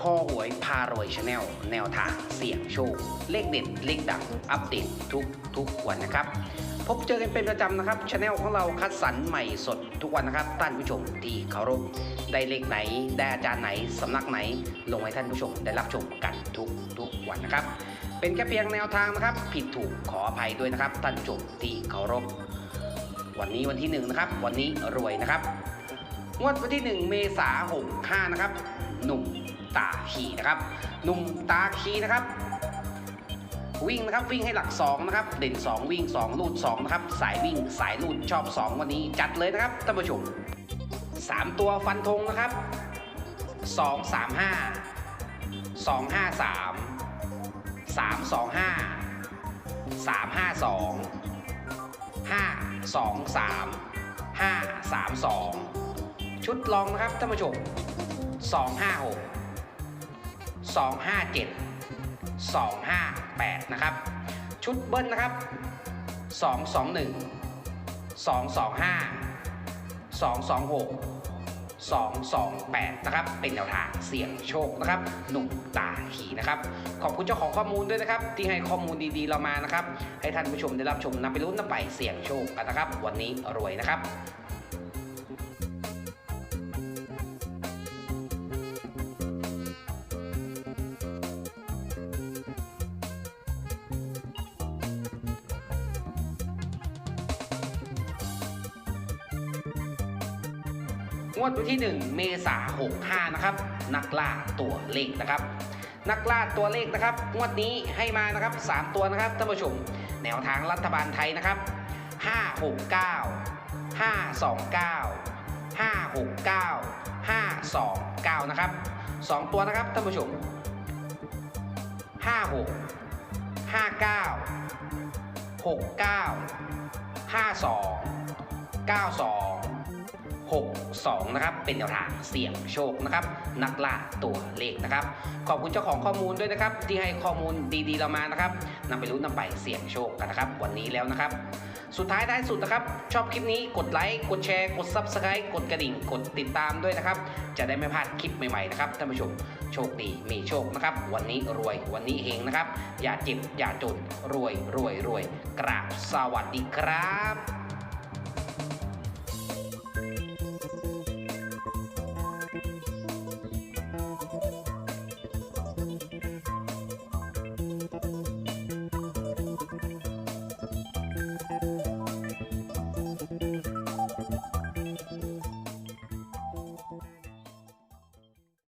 คอหวยพารวยชาแนลแนวทางเสี่ยงโชค เลขเด็ด เลขดัง อัปเดตทุกทุกวันนะครับ พบเจอกันเป็นประจำนะครับชาแนลของเราคัดสรรใหม่สดทุกวันนะครับ ท่านผู้ชมที่เคารพได้เลขไหน ได้อาจารย์ไหน สำนักไหน ลงให้ท่านผู้ชมได้รับชมกันทุกทุกวันนะครับ เป็นแค่เพียงแนวทางนะครับ ผิดถูกขออภัยด้วยนะครับ ท่านผู้ชมที่เคารพวันนี้วันที่หนึ่งนะครับวันนี้รวยนะครับงวดวันที่ 1 เมษาหกห้านะครับหนุ่ม ตาขีนะครับหนุ่มตาขีนะครับ วิ่งนะครับวิ่งให้หลัก 2 นะครับ เด่น 2 วิ่ง 2 ลูด2นะครับสายวิ่งสายลูดชอบ 2 วันนี้จัดเลยนะครับท่านผู้ชม3 ตัวฟันธงนะครับ 2 3 5 2 5 3 3 2 5 3 5 2 5 2 3 5 3 2 ชุดลองนะครับท่านผู้ชม256 257 258 นะครับ ชุดเบิ้ลนะครับ 221 225 226 228 นะครับ เป็นแนวทางเสี่ยงโชคนะครับ หนุ่มตาขีนะครับ ขอบคุณเจ้าของข้อมูลด้วยนะครับ ที่ให้ข้อมูลดีๆเรามานะครับ ให้ท่านผู้ชมได้รับชมนำไปลุ้นนำไปเสี่ยงโชคกันนะครับ วันนี้รวยนะครับ งวดวันที่ 1 เมษา65นะครับ นักล่าตัวเลขนะครับ นักล่าตัวเลขนะครับ งวดนี้ให้มานะครับ 3 ตัวนะครับท่านผู้ชม แนวทางรัฐบาลไทยนะครับ 569 529 569 529 นะครับ 2 ตัวนะครับท่านผู้ชม 56 59 69 52 92 62 นะครับ เป็นแนวทางเสี่ยงโชคนะครับ นักล่าตัวเลขนะครับ ขอบคุณเจ้าของข้อมูลด้วยนะครับ ที่ให้ข้อมูลดีๆเรามานะครับนำไปรู้นำไปเสี่ยงโชคกันนะครับ วันนี้แล้วนะครับ สุดท้ายท้ายสุดนะครับ ชอบคลิปนี้กดไลค์กดแชร์กด Subscribe กดกระดิ่ง กดติดตามด้วยนะครับ จะได้ไม่พลาดคลิปใหม่ๆนะครับท่านผู้ชมโชคดีมีโชคนะครับ วันนี้รวยวันนี้เฮงนะครับ อย่าเจ็บอย่าจนรวยรวยรวยกราบสวัสดีครับ